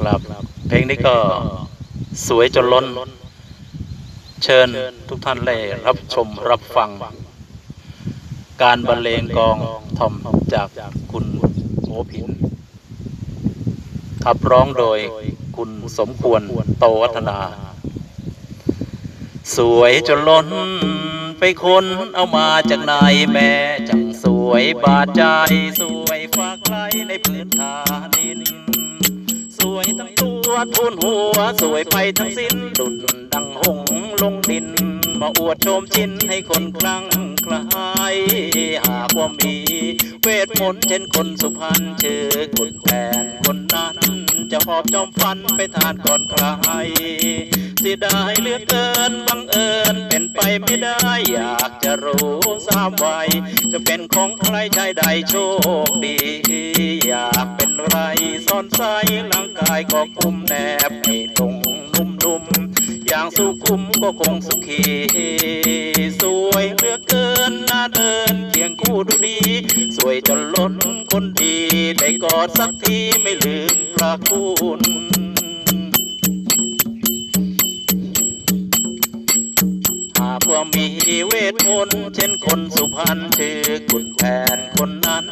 ครับ เพลงนี้ก็สวยจนล้น เชิญทุกท่านได้รับชมรับฟัง การบรรเลงกลองทอมจากคุณโอผินขับร้องโดยคุณสมควรโตวัฒนา สวยจนล้นไปคนเอามาจากไหนแม่จังสวยบาดใจ สวยฝากใครในพื้นฐานดินสวย ทั้งตัวทุนหัวสวยไปทั้งสิ้นดุดดังหงลงดิน มาอวดโชมชินให้คนคลั่งคลายหากว่ามี เวทมนต์เช่นคนสุพรรณชื่อคุณแผนคนนั้น จะหอบจอมฟันไปทานก่อนใครเสียดายเหลือเกินบังเอิญเป็นไปไม่ได้ อยากจะรู้ทราบไว้จะเป็นของใครชายใดโชคดี อยากเป็นไรซ่อนไซ กายก็คุมแนบให้ตรงนุ่มนุ่มๆอย่างสุขุมก็คงสุขีสวยเหลือเกินน่าเดินเคียงคู่ดูดี สวยจนล้นคนดี ได้กอดสักทีไม่ลืมพระคุณหากว่ามีเวทมนต์เช่นคนสุพรรณชื่อคุณแผนคนนั้น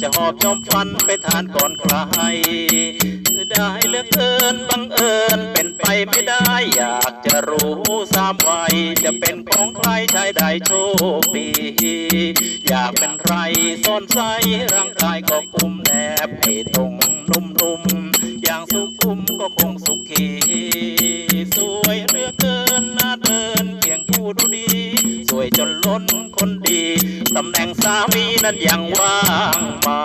จะหอบจอมฟันไปทานก่อนใคร ได้เหลือเกินบังเอิญเป็นไปไม่ได้อยากจะรู้สามวัยจะเป็นของใครชายใดโชคดี อยากเป็นใครซ่อนไซร่างกายก็กุมแนบให้ตรงนุ่มๆอย่างสุขุมก็คงสุขีสวยเหลือเกินน่าเดินเคียงคู่ดูดี สวยจนล้นคนดีตำแหน่งสามีนั้นยังว่างมา